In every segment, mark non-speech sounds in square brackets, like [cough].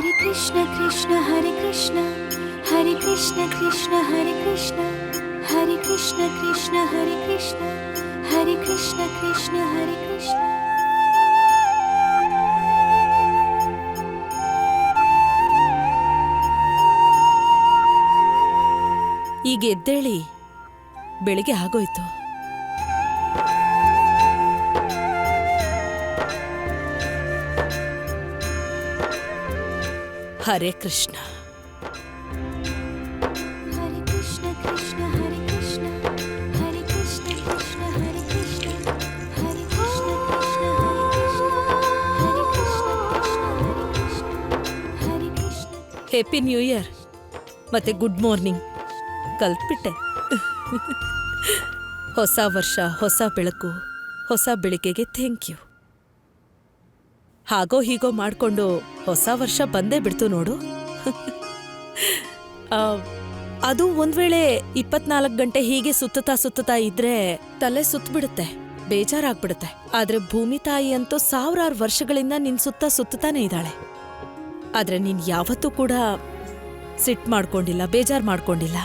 ಹರಿ ಕೃಷ್ಣ ಕೃಷ್ಣ ಹರಿ ಕೃಷ್ಣ ಹರಿ ಕೃಷ್ಣ ಕೃಷ್ಣ ಹರಿ ಕೃಷ್ಣ ಹರಿ ಕೃಷ್ಣ ಕೃಷ್ಣ ಹರಿ ಕೃಷ್ಣ ಹರಿ ಕೃಷ್ಣ ಕೃಷ್ಣ ಹರಿ ಕೃಷ್ಣ ಈಗ ಎದ್ದೇಳಿ ಬೆಳಿಗ್ಗೆ ಆಗೋಯ್ತು. Hare Krishna. Happy new year ಮತ್ತೆ ಗುಡ್ ಮಾರ್ನಿಂಗ್ ಕಲ್ತ್ಬಿಟ್ಟೆ. [laughs] ಹೊಸ ವರ್ಷ ಹೊಸ ಬೆಳಕು ಹೊಸ ಬೆಳಿಗ್ಗೆಗೆ ಥ್ಯಾಂಕ್ ಯು ಹಾಗೋ ಹೀಗೋ ಮಾಡ್ಕೊಂಡು ಹೊಸ ವರ್ಷ ಬಂದೇ ಬಿಡ್ತು ನೋಡು. ಅದು ಒಂದ್ ವೇಳೆ ಇಪ್ಪತ್ನಾಲ್ಕು ಗಂಟೆ ಹೀಗೆ ಸುತ್ತತಾ ಸುತ್ತತಾ ಇದ್ರೆ ತಲೆ ಸುತ್ತಬಿಡುತ್ತೆ ಬೇಜಾರಾಗ್ಬಿಡುತ್ತೆ. ಆದ್ರೆ ಭೂಮಿ ತಾಯಿ ಅಂತೂ ಸಾವಿರಾರು ವರ್ಷಗಳಿಂದ ನಿನ್ ಸುತ್ತ ಸುತ್ತತಾನೆ ಇದ್ದಾಳೆ. ಆದ್ರೆ ನೀನ್ ಯಾವತ್ತೂ ಕೂಡ ಸಿಟ್ ಮಾಡ್ಕೊಂಡಿಲ್ಲ, ಬೇಜಾರ್ ಮಾಡ್ಕೊಂಡಿಲ್ಲ.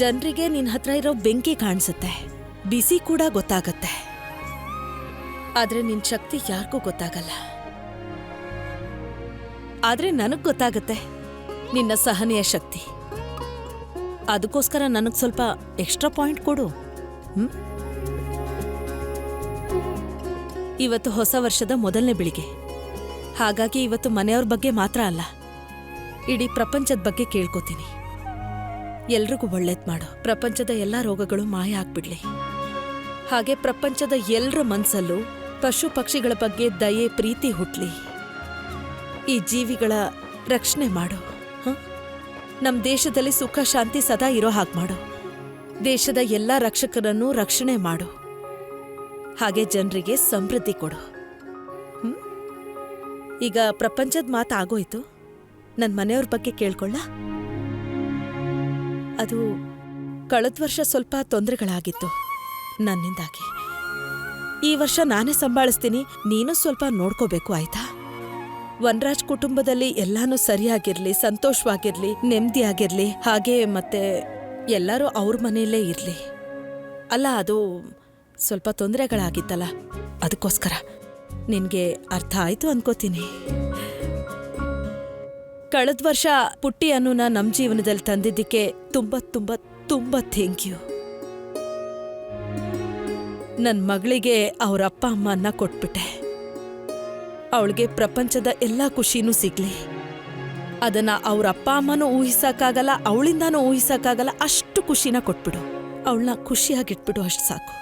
ಜನರಿಗೆ ನಿನ್ ಹತ್ರ ಇರೋ ಬೆಂಕಿ ಕಾಣಿಸುತ್ತೆ, ಬಿಸಿ ಕೂಡ ಗೊತ್ತಾಗತ್ತೆ. ಆದ್ರೆ ನಿನ್ ಶಕ್ತಿ ಯಾರಿಗೂ ಗೊತ್ತಾಗಲ್ಲ. ಆದ್ರೆ ನನಗ್ ಗೊತ್ತಾಗತ್ತೆ. ನಿನ್ನ ಸಹನೆಯ ಶಕ್ತಿ. ಅದಕ್ಕೋಸ್ಕರ ನನಗೆ ಸ್ವಲ್ಪ ಎಕ್ಸ್ಟ್ರಾ ಪಾಯಿಂಟ್ ಕೊಡು. ಇವತ್ತು ಹೊಸ ವರ್ಷದ ಮೊದಲನೇ ಬೆಳಿಗ್ಗೆ. ಹಾಗಾಗಿ ಇವತ್ತು ಮನೆಯವ್ರ ಬಗ್ಗೆ ಮಾತ್ರ ಅಲ್ಲ. ಇಡೀ ಪ್ರಪಂಚದ ಬಗ್ಗೆ ಕೇಳ್ಕೊತೀನಿ. ಎಲ್ರಿಗೂ ಒಳ್ಳೇದ್ ಮಾಡು. ಪ್ರಪಂಚದ ಎಲ್ಲ ರೋಗಗಳು ಮಾಯ ಆಗ್ಬಿಡ್ಲಿ. ಹಾಗೆ ಪ್ರಪಂಚದ ಎಲ್ಲರ ಮನಸ್ಸಲ್ಲೂ ಪಶು ಪಕ್ಷಿಗಳ ಬಗ್ಗೆ ದಯೆ, ಪ್ರೀತಿ ಹುಟ್ಲಿ. ಈ ಜೀವಿಗಳ ರಕ್ಷಣೆ ಮಾಡು. ನಮ್ಮ ನಮ್ ದೇಶದಲ್ಲಿ ಸುಖ, ಶಾಂತಿ ಸದಾ ಇರೋ ಹಾಗೆ ಮಾಡು. ದೇಶದ ಎಲ್ಲ ರಕ್ಷಕರನ್ನು ರಕ್ಷಣೆ ಮಾಡು. ಹಾಗೆ ಜನರಿಗೆ ಸಮೃದ್ಧಿ ಕೊಡು? ಈಗ ಪ್ರಪಂಚದ ಮಾತು ಆಗೋಯ್ತು. ನನ್ನ ಮನೆಯವ್ರ ಬಗ್ಗೆ ಕೇಳ್ಕೊಳ್ಳ? ಅದು ಕಳೆದ ವರ್ಷ ಸ್ವಲ್ಪ ತೊಂದರೆಗಳಾಗಿತ್ತು ನನ್ನಿಂದಾಗಿ. ಈ ವರ್ಷ ನಾನೇ ಸಂಭಾಳಿಸ್ತೀನಿ, ನೀನು ಸ್ವಲ್ಪ ನೋಡ್ಕೋಬೇಕು, ಆಯ್ತಾ? ವನರಾಜ್ ಕುಟುಂಬದಲ್ಲಿ ಎಲ್ಲಾನು ಸರಿಯಾಗಿರ್ಲಿ, ಸಂತೋಷವಾಗಿರ್ಲಿ ನೆಮ್ಮದಿಯಾಗಿರ್ಲಿ ಹಾಗೆ ಮತ್ತೆ ಎಲ್ಲರೂ ಅವ್ರ ಮನೆಯಲ್ಲೇ ಇರ್ಲಿ. ಅಲ್ಲ, ಅದು ಸ್ವಲ್ಪ ತೊಂದರೆಗಳಾಗಿತ್ತಲ್ಲ, ಅದಕ್ಕೋಸ್ಕರ ನಿನಗೆ ಅರ್ಥ ಆಯ್ತು ಅನ್ಕೋತೀನಿ. ಕಳೆದ ವರ್ಷ ಪುಟ್ಟಿ ಅನ್ನುನ ನಮ್ಮ ಜೀವನದಲ್ಲಿ ತಂದಿದ್ದಕ್ಕೆ ತುಂಬ ತುಂಬ ತುಂಬ ಥ್ಯಾಂಕ್ ಯು ನನ್ನ ಮಗಳಿಗೆ ಅವ್ರ ಅಪ್ಪ ಅಮ್ಮನ್ನ ಕೊಟ್ಬಿಟ್ಟೆ. ಅವಳಿಗೆ ಪ್ರಪಂಚದ ಎಲ್ಲ ಖುಷಿನೂ ಸಿಗ್ಲಿ. ಅದನ್ನ ಅವ್ರ ಅಪ್ಪ ಅಮ್ಮನೂ ಊಹಿಸಕ್ಕಾಗಲ್ಲ, ಅವಳಿಂದಾನೂ ಊಹಿಸಕ್ಕಾಗಲ್ಲ, ಅಷ್ಟು ಖುಷಿನ ಕೊಟ್ಬಿಡು. ಅವಳನ್ನ ಖುಷಿಯಾಗಿಟ್ಬಿಡು ಅಷ್ಟು ಸಾಕು.